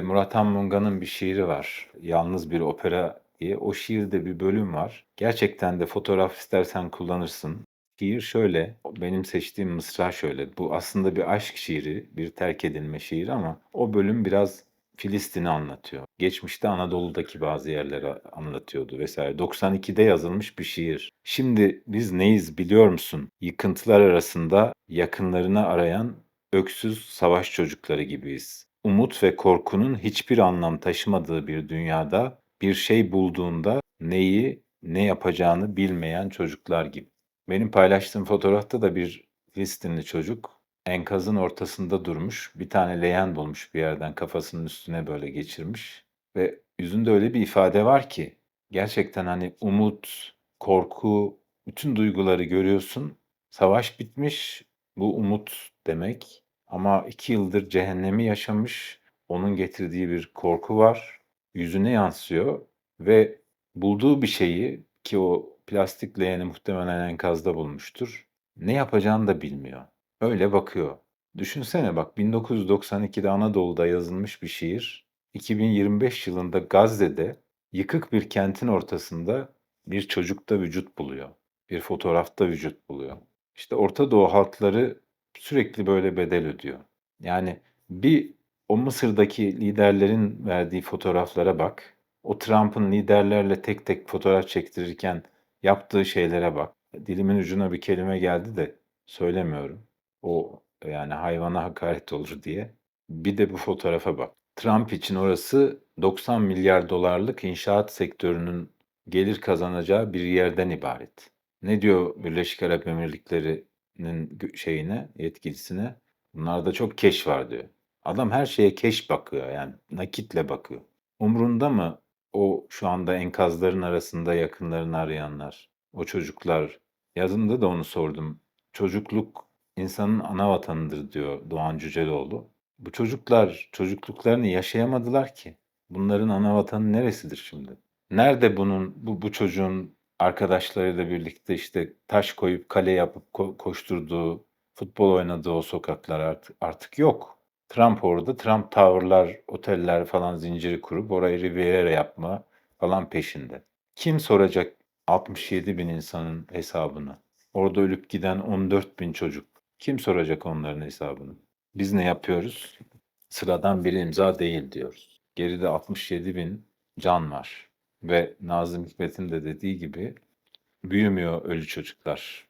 Murat Han Munga'nın bir şiiri var. Yalnız bir opera diye. O şiirde bir bölüm var. Gerçekten de fotoğraf istersen kullanırsın. Şiir şöyle, benim seçtiğim mısra şöyle. Bu aslında bir aşk şiiri, bir terk edilme şiiri ama o bölüm biraz Filistin'i anlatıyor. Geçmişte Anadolu'daki bazı yerleri anlatıyordu vesaire. 92'de yazılmış bir şiir. Şimdi biz neyiz biliyor musun? Yıkıntılar arasında yakınlarını arayan öksüz savaş çocukları gibiyiz. Umut ve korkunun hiçbir anlam taşımadığı bir dünyada bir şey bulduğunda neyi, ne yapacağını bilmeyen çocuklar gibi. Benim paylaştığım fotoğrafta da bir Filistinli çocuk enkazın ortasında durmuş. Bir tane leğen bulmuş bir yerden kafasının üstüne böyle geçirmiş. Ve yüzünde öyle bir ifade var ki gerçekten hani umut, korku, bütün duyguları görüyorsun. Savaş bitmiş, bu umut demek. Ama iki yıldır cehennemi yaşamış, onun getirdiği bir korku var. Yüzüne yansıyor ve bulduğu bir şeyi ki o plastik leğeni muhtemelen enkazda bulmuştur. Ne yapacağını da bilmiyor. Öyle bakıyor. Düşünsene bak 1992'de Anadolu'da yazılmış bir şiir. 2025 yılında Gazze'de yıkık bir kentin ortasında bir çocukta vücut buluyor. Bir fotoğrafta vücut buluyor. İşte Orta Doğu halkları sürekli böyle bedel ödüyor. Yani bir o Mısır'daki liderlerin verdiği fotoğraflara bak. O Trump'ın liderlerle tek tek fotoğraf çektirirken yaptığı şeylere bak. Dilimin ucuna bir kelime geldi de söylemiyorum. O yani hayvana hakaret olur diye. Bir de bu fotoğrafa bak. Trump için orası 90 milyar dolarlık inşaat sektörünün gelir kazanacağı bir yerden ibaret. Ne diyor Birleşik Arap Emirlikleri'nin şeyine, yetkilisine? Bunlarda çok keş var diyor. Adam her şeye keş bakıyor yani nakitle bakıyor. Umrunda mı o şu anda enkazların arasında yakınlarını arayanlar, o çocuklar? Yazımda da onu sordum. Çocukluk insanın ana vatanıdır diyor Doğan Cüceloğlu. Bu çocuklar çocukluklarını yaşayamadılar ki. Bunların ana vatanı neresidir şimdi? Nerede bunun bu, bu çocuğun arkadaşlarıyla birlikte işte taş koyup kale yapıp ko- koşturduğu, futbol oynadığı o sokaklar artık, artık yok. Trump orada, Trump Tower'lar, oteller falan zinciri kurup orayı Riviera yapma falan peşinde. Kim soracak 67 bin insanın hesabını? Orada ölüp giden 14 bin çocuk. Kim soracak onların hesabını? Biz ne yapıyoruz? Sıradan bir imza değil diyoruz. Geride 67 bin can var. Ve Nazım Hikmet'in de dediği gibi büyümüyor ölü çocuklar.